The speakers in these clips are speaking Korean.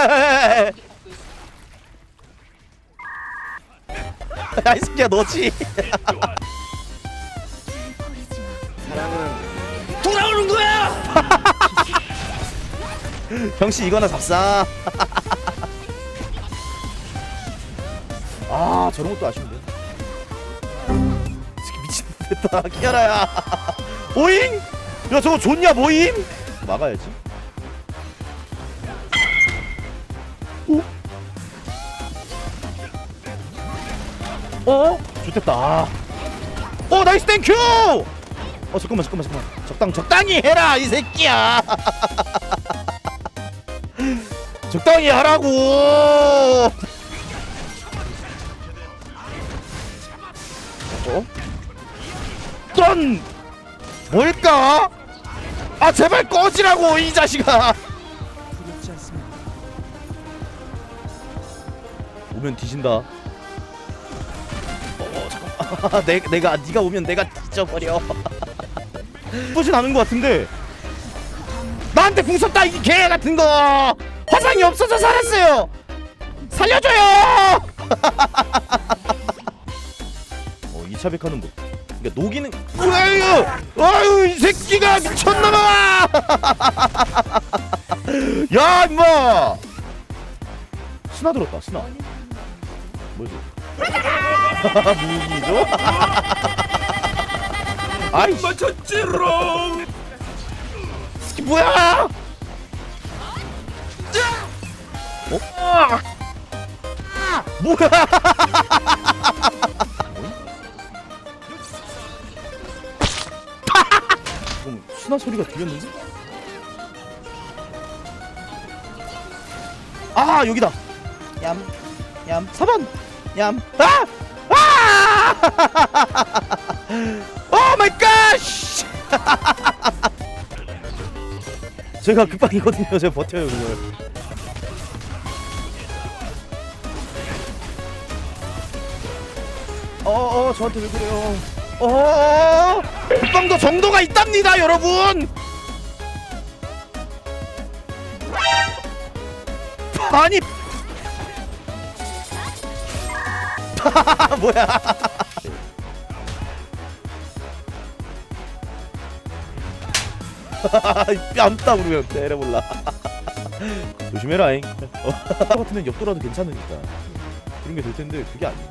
야이 새끼야 너지 돌아오는 거야! 형씨 이거나 잡사 아 저런 것도 아쉬운데 이 새끼 미친듯 됐다 키아라야 오잉? 야 저거 좋냐 모임? 막아야지 어? 좋겠다 아. 어 나이스 땡큐 어 잠깐만 잠깐만 잠깐만 적당 적당히 해라 이 새끼야 적당히 하라고 어? 떤 뭘까? 아 제발 꺼지라고 이 자식아. 오면 뒤진다 내, 내가 네가 오면 내가 뒤져버려. 보진 않은 것 같은데. 나한테 궁 썼다 이 개 같은 거. 화상이 없어서 살았어요. 살려줘요! 어 2차 백화는 뭐. 그러니까 녹이는 아유! 아유 이 새끼가 미쳤나봐! 야 임마! 스나 들었다 스나. 뭐지 무기죠 아이 맞췄지롱. 새끼 뭐야 어? 뭐야 그럼 수나 소리가 들렸는데? 아 여기다 얌 얌 4번 얌 아! 아! 오 마이 갓! 제가 급박이거든요. 제가 버텨요 그걸. 어어 저한테 왜 그래요? 어 급방도 정도가 있답니다, 여러분. 아니 뭐야? 뺨따 부르면 때려볼라 조심해라잉 어, 같으면 옆돌아도 괜찮으니까 그런 게 될 텐데 그게 아니야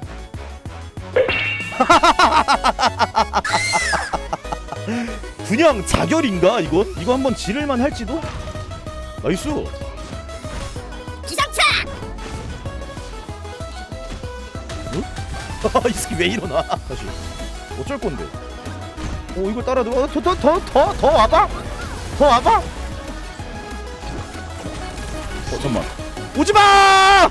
그냥 자결인가 이건? 이거 한번 지를만 할지도? 나이스 이 새끼 왜 일어나? 다시. 어쩔 건데? 오 이걸 따라 들어. 더더 더더더 와봐? 더 와봐? 어 잠만. 오지 마